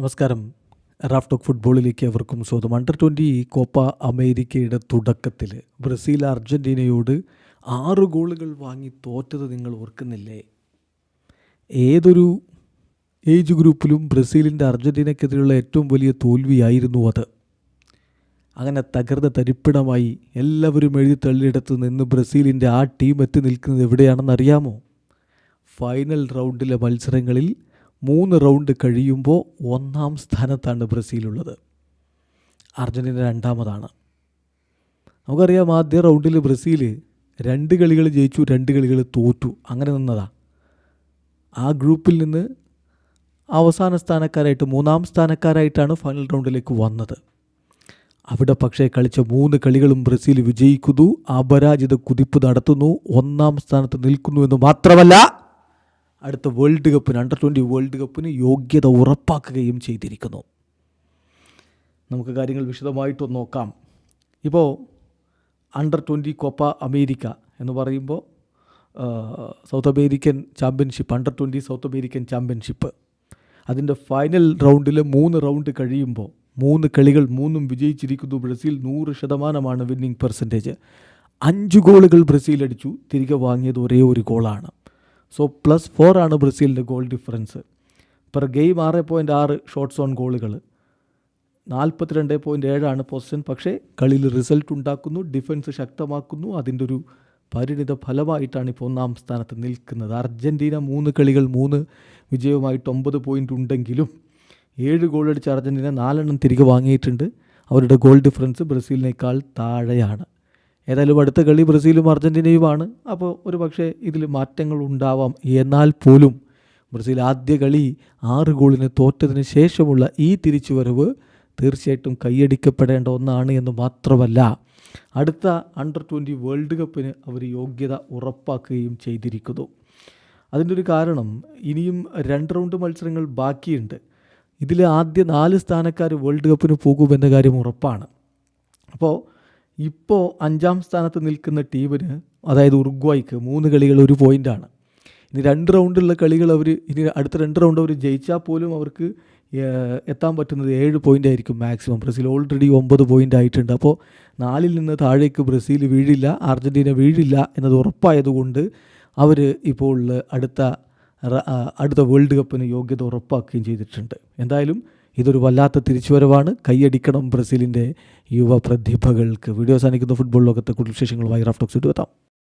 നമസ്കാരം. Raf talk ഫുട്ബോളിലേക്ക് അവർക്കും സ്വാഗതം. അണ്ടർ ട്വന്റി കോപ്പ അമേരിക്കയുടെ തുടക്കത്തിൽ ബ്രസീൽ അർജന്റീനയോട് ആറ് ഗോളുകൾ വാങ്ങി തോറ്റത് നിങ്ങൾ ഓർക്കുന്നില്ലേ? ഏതൊരു ഏജ് ഗ്രൂപ്പിലും ബ്രസീലിന്റെ അർജന്റീനയ്ക്കെതിരെയുള്ള ഏറ്റവും വലിയ തോൽവിയായിരുന്നു അത്. അങ്ങനെ തകർന്ന തരിപ്പിടമായി എല്ലാവരും എഴുതി തള്ളിയിടത്ത് നിന്ന് ബ്രസീലിന്റെ ആ ടീം എത്തി നിൽക്കുന്നത് എവിടെയാണെന്ന് അറിയാമോ? ഫൈനൽ റൗണ്ടിലെ മത്സരങ്ങളിൽ മൂന്ന് റൗണ്ട് കഴിയുമ്പോൾ ഒന്നാം സ്ഥാനത്താണ് ബ്രസീലുള്ളത്. അർജന്റീന രണ്ടാമതാണ്. നമുക്കറിയാം ആദ്യ റൗണ്ടിൽ ബ്രസീൽ രണ്ട് കളികൾ ജയിച്ചു രണ്ട് കളികൾ തോറ്റു. അങ്ങനെ നിന്നതാ. ആ ഗ്രൂപ്പിൽ നിന്ന് അവസാന സ്ഥാനക്കാരായിട്ട് മൂന്നാം സ്ഥാനക്കാരായിട്ടാണ് ഫൈനൽ റൗണ്ടിലേക്ക് വന്നത്. അവിടെ പക്ഷേ കളിച്ച മൂന്ന് കളികളും ബ്രസീൽ വിജയിക്കുന്നു അപരാജിത കുതിപ്പ് നടത്തുന്നു ഒന്നാം സ്ഥാനത്ത് നിൽക്കുന്നു എന്ന് മാത്രമല്ല അടുത്ത വേൾഡ് കപ്പിന് അണ്ടർ ട്വന്റി വേൾഡ് കപ്പിന് യോഗ്യത ഉറപ്പാക്കുകയും ചെയ്തിരിക്കുന്നു. നമുക്ക് കാര്യങ്ങൾ വിശദമായിട്ടൊന്ന് നോക്കാം. ഇപ്പോൾ അണ്ടർ ട്വന്റി കോപ്പ അമേരിക്ക എന്ന് പറയുമ്പോൾ south American championship under twenty south American championship അതിന്റെ ഫൈനൽ റൗണ്ടിൽ മൂന്ന് റൗണ്ട് കഴിയുമ്പോൾ മൂന്ന് കളികൾ മൂന്നും വിജയിച്ചിരിക്കുന്നു ബ്രസീൽ നൂറ് ശതമാനമാണ് വിന്നിംഗ് പെർസെന്റേജ് അഞ്ച് ഗോളുകൾ ബ്രസീൽ അടിച്ചു തിരികെ വാങ്ങിയത് ഒരേ ഒരു ഗോളാണ്. സോ പ്ലസ് ഫോർ ആണ് ബ്രസീലിന്റെ ഗോൾ ഡിഫറൻസ് പെർ ഗെയിം ആറ് പോയിന്റ് ആറ് ഷോട്ട്സ് ഓൺ ഗോളുകൾ നാൽപ്പത്തിരണ്ട് പോയിന്റ് ഏഴാണ് പൊസിഷൻ പക്ഷേ കളിയിൽ റിസൾട്ട് ഉണ്ടാക്കുന്നു ഡിഫൻസ് ശക്തമാക്കുന്നു. അതിന്റെ ഒരു പരിണിത ഫലമായിട്ടാണ് ഇപ്പോൾ ഒന്നാം സ്ഥാനത്ത് നിൽക്കുന്നത്. അർജന്റീന മൂന്ന് കളികൾ മൂന്ന് വിജയവുമായിട്ട് ഒമ്പത് പോയിന്റ് ഉണ്ടെങ്കിലും ഏഴ് ഗോൾ അർജന്റീന നാലെണ്ണം തിരികെ വാങ്ങിയിട്ടുണ്ട്. അവരുടെ ഗോൾ ഡിഫറൻസ് ബ്രസീലിനേക്കാൾ താഴെയാണ്. ഏതായാലും അടുത്ത കളി ബ്രസീലും അർജന്റീനയുമാണ് അപ്പോൾ ഒരു പക്ഷേ ഇതിൽ മാറ്റങ്ങൾ ഉണ്ടാവാം. എന്നാൽ പോലും ബ്രസീൽ ആദ്യ കളി ആറ് ഗോളിന് തോറ്റതിന് ശേഷമുള്ള ഈ തിരിച്ചുവരവ് തീർച്ചയായിട്ടും കൈയടിക്കപ്പെടേണ്ട ഒന്നാണ് എന്ന് മാത്രമല്ല അടുത്ത അണ്ടർ ട്വന്റി വേൾഡ് കപ്പിന് അവർ യോഗ്യത ഉറപ്പാക്കുകയും ചെയ്തിരിക്കുന്നു. അതിന്റെ ഒരു കാരണം ഇനിയും രണ്ട് റൗണ്ട് മത്സരങ്ങൾ ബാക്കിയുണ്ട്. ഇതിൽ ആദ്യ നാല് സ്ഥാനക്കാർ വേൾഡ് കപ്പിന് പോകുമെന്ന കാര്യം ഉറപ്പാണ്. അപ്പോൾ ഇപ്പോൾ അഞ്ചാം സ്ഥാനത്ത് നിൽക്കുന്ന ടീമിന് അതായത് ഉറുഗ്വായ്ക്ക് മൂന്ന് കളികൾ ഒരു പോയിന്റാണ് ഇനി രണ്ട് റൗണ്ടുള്ള കളികൾ അവർ ഇനി അടുത്ത രണ്ട് റൗണ്ട് അവർ ജയിച്ചാൽ പോലും അവർക്ക് എത്താൻ പറ്റുന്നത് ഏഴ് പോയിന്റ് ആയിരിക്കും മാക്സിമം. ബ്രസീൽ ഓൾറെഡി ഒമ്പത് പോയിന്റ് ആയിട്ടുണ്ട് അപ്പോൾ നാലിൽ നിന്ന് താഴേക്ക് ബ്രസീൽ വീഴില്ല അർജന്റീന വീഴില്ല എന്നത് ഉറപ്പായതുകൊണ്ട് അവർ ഇപ്പോൾ അടുത്ത അടുത്ത വേൾഡ് കപ്പിന് യോഗ്യത ഉറപ്പാക്കുകയും ചെയ്തിട്ടുണ്ട്. എന്തായാലും ഇതൊരു വല്ലാത്ത തിരിച്ചുവരവാണ്. കൈയടിക്കണം ബ്രസീലിന്റെ യുവ പ്രതിഭകൾക്ക്. വീഡിയോ സാധിക്കുന്ന ഫുട്ബോൾ ലോകത്തെ കൂടുതൽ വിശേഷങ്ങളുമായി റാഫ്റ്റോക്സ് എത്താം.